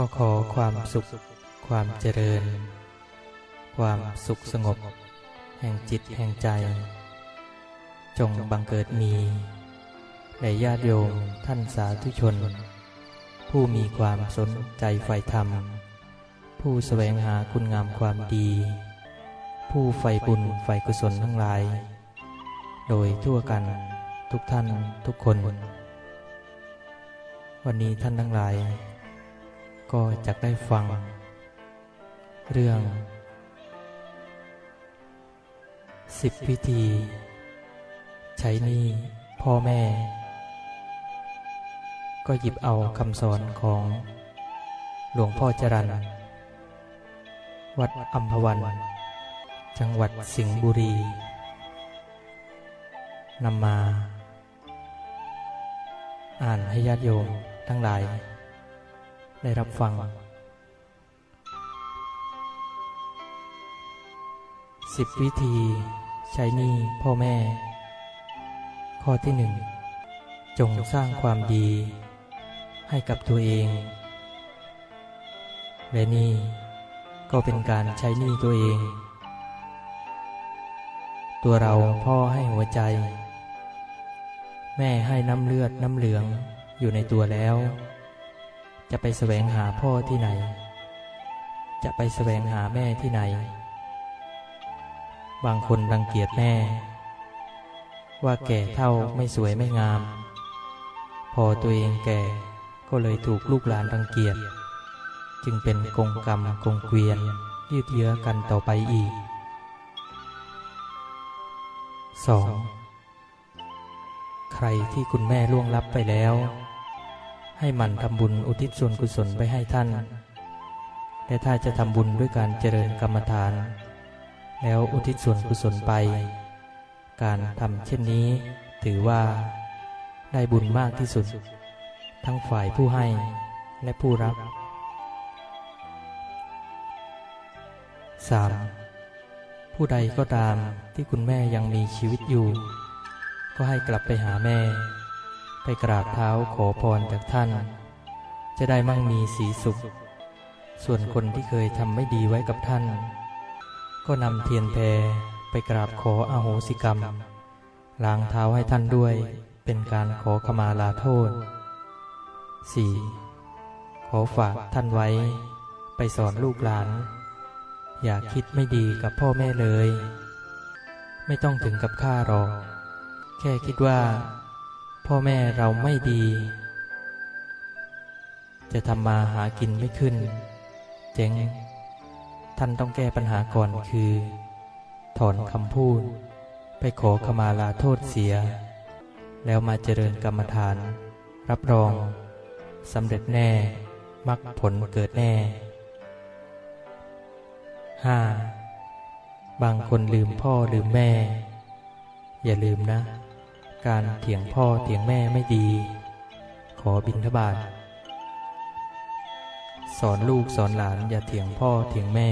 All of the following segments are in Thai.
ก็ขอความสุข ความเจริญ ความสุขสงบ แห่งจิตแห่งใจ จงบังเกิดมีในญาติโยมท่านสาธุชน ผู้มีความสนใจใฝ่ธรรม ผู้แสวงหาคุณงามความดี ผู้ใฝ่บุญใฝ่กุศลทั้งหลาย โดยทั่วกันทุกท่านทุกคน วันนี้ท่านทั้งหลาย ก็จะได้ฟัง เรื่อง สิบพิธี ใช้นี้พ่อแม่ ก็หยิบเอาคำสอนของหลวงพ่อจรันวัดอัมพวัน จังหวัดสิงห์บุรีนำมา อ่านให้ญาติโยมทั้งหลาย ได้รับฟัง สิบวิธีใช้หนี้พ่อแม่ ข้อที่หนึ่งจงสร้างความดี ให้กับตัวเอง และนี่ก็เป็นการใช้หนี้ตัวเอง ตัวเราพ่อให้หัวใจ แม่ให้น้ำเลือดน้ำเหลืองอยู่ในตัวแล้ว จะไปแสวงหาพ่อที่ไหน จะไปแสวงหาแม่ที่ไหน บางคนรังเกียจแม่ ว่าแก่เท่าไม่สวยไม่งาม พอตัวเองแก่ก็เลยถูกลูกหลานรังเกียจ จึงเป็นกงกรรมกงเกวียนยืดเยื้อกันต่อไปอีก 2. ใครที่คุณแม่ล่วงลับไปแล้ว ให้มันทำบุญอุทิศส่วนกุศลไปให้ท่าน และถ้าจะทำบุญด้วยการเจริญกรรมฐาน แล้วอุทิศส่วนกุศลไป การทำเช่นนี้ถือว่า ได้บุญมากที่สุด ทั้งฝ่ายผู้ให้และผู้รับ 3. ผู้ใดก็ตามที่คุณแม่ยังมีชีวิตอยู่ ก็ให้กลับไปหาแม่ ไปกราบเท้าขอพรจากท่าน จะได้มั่งมีสีสุข ส่วนคนที่เคยทำไม่ดีไว้กับท่าน ก็นำเทียนแพรไปกราบขออโหสิกรรมล้างเท้าให้ท่านด้วย เป็นการขอขมาลาโทษ 4. ขอฝากท่านไว้ ไปสอนลูกหลาน อย่าคิดไม่ดีกับพ่อแม่เลย ไม่ต้องถึงกับฆ่าหรอก แค่คิดว่า พ่อแม่เราไม่ดี จะทำมาหากินไม่ขึ้น เจ๊ง ท่านต้องแก้ปัญหาก่อนคือ ถอนคำพูด ไปขอขมาลาโทษเสีย แล้วมาเจริญกรรมฐาน รับรองสำเร็จแน่มรรคผลเกิดแน่ 5. บางคนลืมพ่อลืมแม่ อย่าลืมนะ การเถียงพ่อเถียงแม่ไม่ดี ขอบิณฑบาตสอนลูกสอนหลานอย่าเถียงพ่อเถียงแม่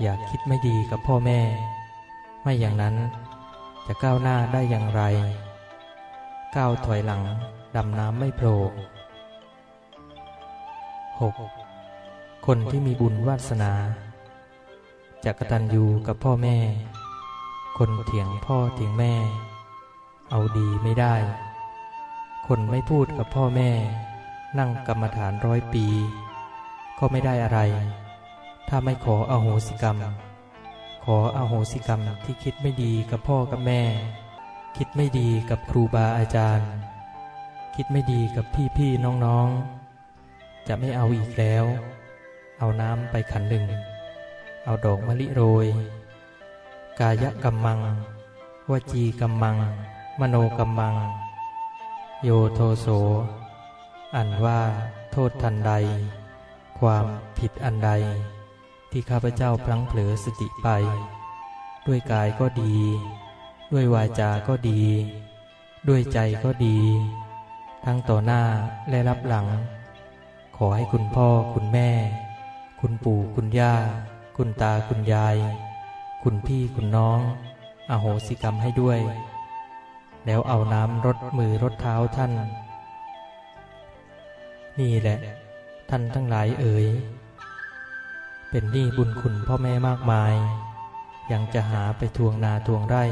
อย่าคิดไม่ดีกับพ่อแม่ ไม่อย่างนั้นจะก้าวหน้าได้อย่างไร ก้าวถอยหลังดำน้ำไม่โผล่ 6. คนที่มีบุญวาสนาจะกระตัญญูกับพ่อแม่ คนเถียงพ่อเถียงแม่ เอาดีไม่ได้ คนไม่พูดกับพ่อแม่ นั่งกรรมฐานร้อยปี ก็ไม่ได้อะไร ถ้าไม่ขออโหสิกรรม ขออโหสิกรรมที่คิดไม่ดีกับพ่อกับแม่ คิดไม่ดีกับครูบาอาจารย์ คิดไม่ดีกับพี่พี่น้องน้องจะไม่เอาอีกแล้ว เอาน้ำไปขันหนึ่ง เอาดอกมะลิโรย กายกัมมัง วจีกัมมัง มโนกัมมัง โยโทโส อันว่าโทษทันใด ความผิดอันใด ที่ข้าพเจ้าพลั้งเผลอสติไป ด้วยกายก็ดี ด้วยวาจาก็ดี ด้วยใจก็ดี ทั้งต่อหน้าและรับหลัง ขอให้คุณพ่อคุณแม่ คุณปู่คุณย่า คุณตาคุณยาย คุณพี่คุณน้อง อโหสิกรรมให้ด้วย แล้วเอาน้ำรดมือรดเท้าท่าน นี่แหละ ท่านทั้งหลายเอ๋ย เป็นหนี้บุญคุณพ่อแม่มากมาย ยังจะหาไปทวงนาทวงไร่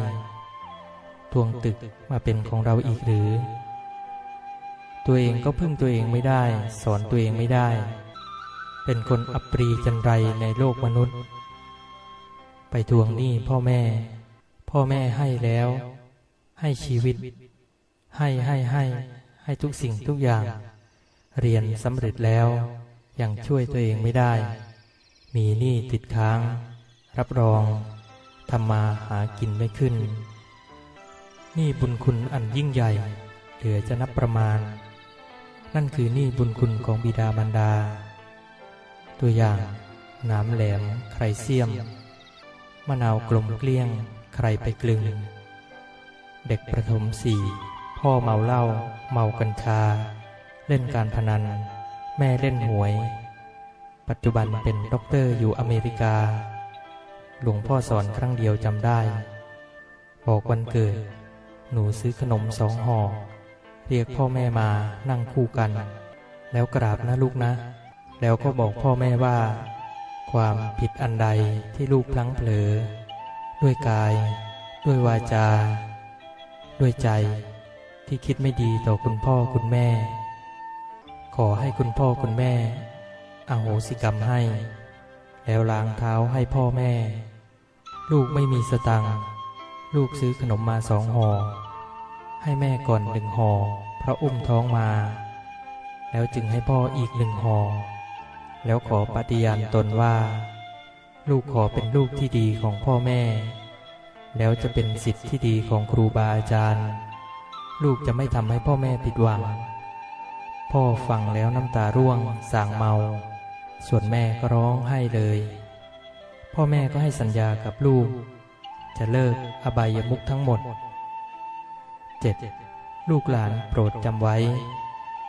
ทวงตึกมาเป็นของเราอีกหรือ ตัวเองก็พึ่งตัวเองไม่ได้ สอนตัวเองไม่ได้ เป็นคนอัปรีจันไรในโลกมนุษย์ ไปทวงหนี้พ่อแม่ พ่อแม่ให้แล้ว ให้ชีวิต ให้ให้ให้ ให้ทุกสิ่งทุกอย่าง เรียนสำเร็จแล้ว ยังช่วยตัวเองไม่ได้ มีหนี้ติดค้าง รับรองทำมาหากินไม่ขึ้นหนี้บุญคุณอันยิ่งใหญ่ เหลือจะนับประมาณ นั่นคือหนี้บุญคุณของบิดามารดา ตัวอย่างน้ำแหลมใครเสียมมะนาวกลมเกลี้ยง ใครไปกลึง เด็กประถมสี่พ่อเมาเหล้าเมากัญชา เล่นการพนัน แม่เล่นหวย ปัจจุบันเป็นด็อกเตอร์อยู่อเมริกา หลวงพ่อสอนครั้งเดียวจำได้ บอกวันเกิด หนูซื้อขนมสองห่อ เรียกพ่อแม่มานั่งคู่กัน แล้วกราบนะลูกนะ แล้วก็บอกพ่อแม่ว่า ความผิดอันใดที่ลูกพลั้งเผลอ ด้วยกาย ด้วยวาจา ด้วยใจที่คิดไม่ดีต่อคุณพ่อคุณแม่ ขอให้คุณพ่อคุณแม่อโหสิกรรมให้ แล้วล้างเท้าให้พ่อแม่ ลูกไม่มีสตังค์ลูกซื้อขนมมาสองห่อให้แม่ก่อนหนึ่งห่อเพราะอุ้มท้องมา แล้วจึงให้พ่ออีกหนึ่งห่อแล้วขอปฏิญาณตนว่า ลูกขอเป็นลูกที่ดีของพ่อแม่ แล้วจะเป็นสิทธิ์ที่ดีของครูบาอาจารย์ ลูกจะไม่ทำให้พ่อแม่ผิดหวัง พ่อฟังแล้วน้ำตาร่วงสางเมา ส่วนแม่ก็ร้องไห้เลย พ่อแม่ก็ให้สัญญากับลูก จะเลิกอบายมุขทั้งหมด 7. ลูกหลานโปรดจำไว้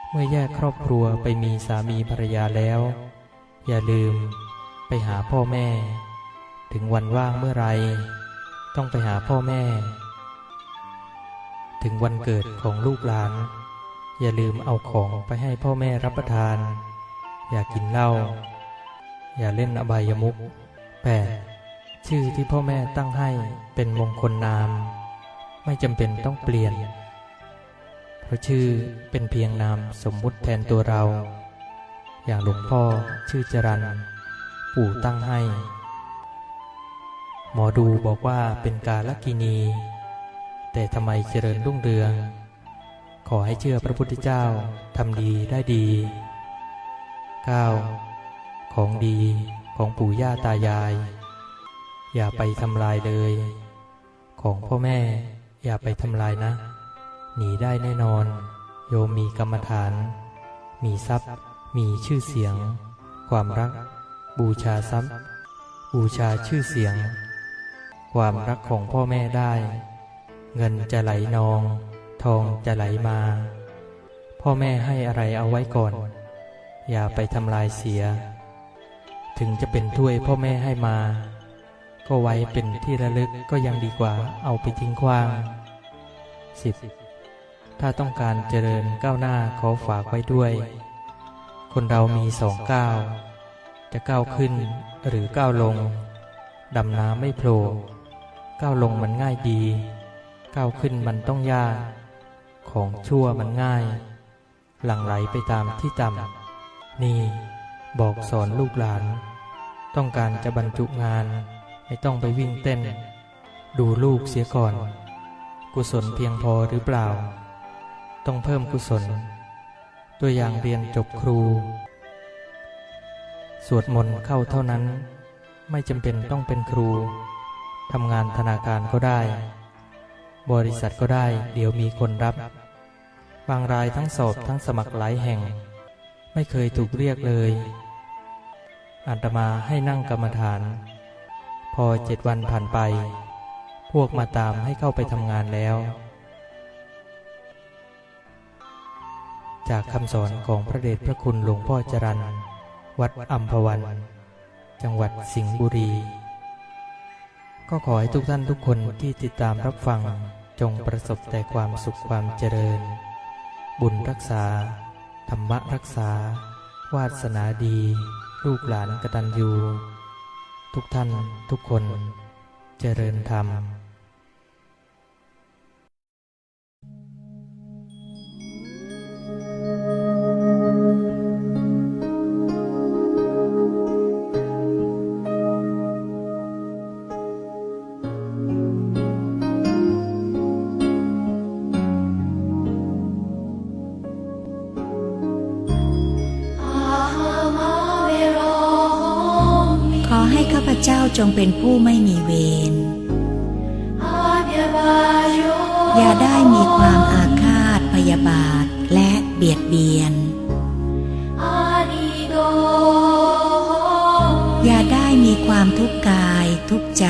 เมื่อแยกครอบครัวไปมีสามีภรรยาแล้ว อย่าลืมไปหาพ่อแม่ ถึงวันว่างเมื่อไร ต้องไปหาพ่อแม่ ถึงวันเกิดของลูกหลาน อย่าลืมเอาของไปให้พ่อแม่รับประทาน อย่ากินเหล้าอย่าเล่นอบายมุข 8. ชื่อที่พ่อแม่ตั้งให้เป็นมงคลนาม ไม่จำเป็นต้องเปลี่ยน เพราะชื่อเป็นเพียงนามสมมุติแทนตัวเรา อย่างหลวงพ่อชื่อจรันปู่ตั้งให้ หมอดูบอกว่าเป็นกาลกินี แต่ทำไมเจริญรุ่งเรือง ขอให้เชื่อพระพุทธเจ้าทำดีได้ดี 9. ของดีของปู่ย่าตายาย อย่าไปทำลายเลย ของพ่อแม่อย่าไปทำลายนะ หนีได้แน่นอน โยมมีกรรมฐาน มีทรัพย์ มีชื่อเสียง ความรัก บูชาทรัพย์ บูชาชื่อเสียง ความรักของพ่อแม่ได้ เงินจะไหลนอง ทองจะไหลมา พ่อแม่ให้อะไรเอาไว้ก่อน อย่าไปทำลายเสีย ถึงจะเป็นถ้วยพ่อแม่ให้มา ก็ไว้เป็นที่ระลึกก็ยังดีกว่าเอาไปทิ้งขว้าง 10. ถ้าต้องการเจริญก้าวหน้าขอฝากไว้ด้วย คนเรามีสองก้าว จะก้าวขึ้นหรือก้าวลง ดำน้ำไม่โผล่ ก้าวลงมันง่ายดีก้าวขึ้นมันต้องยาก ของชั่วมันง่าย หลั่งไหลไปตามที่ต่ำนี่บอกสอนลูกหลาน ต้องการจะบรรจุงาน ไม่ต้องไปวิ่งเต้น ดูลูกเสียก่อน กุศลเพียงพอหรือเปล่า ต้องเพิ่มกุศล ตัวอย่างเรียนจบครู สวดมนต์เข้าเท่านั้น ไม่จำเป็นต้องเป็นครู ทำงานธนาคารก็ได้ บริษัทก็ได้ เดี๋ยวมีคนรับ บางรายทั้งสอบทั้งสมัครหลายแห่ง ไม่เคยถูกเรียกเลยอาตมาให้นั่งกรรมฐาน พอเจ็ดวันผ่านไป พวกมาตามให้เข้าไปทำงานแล้ว จากคำสอนของพระเดชพระคุณหลวงพ่อจรันวัดอัมพวัน จังหวัดสิงห์บุรี ก็ขอให้ทุกท่านทุกคนที่ติดตามรับฟังจงประสบแต่ความสุขความเจริญ บุญรักษา ธรรมรักษา วาสนาดี ลูกหลานกตัญญูทุกท่านทุกคน เจริญธรรม จงเป็นผู้ไม่มีเวร อย่าได้มีความอาฆาตพยาบาทและเบียดเบียน อย่าได้มีความทุกข์กายทุกข์ใจ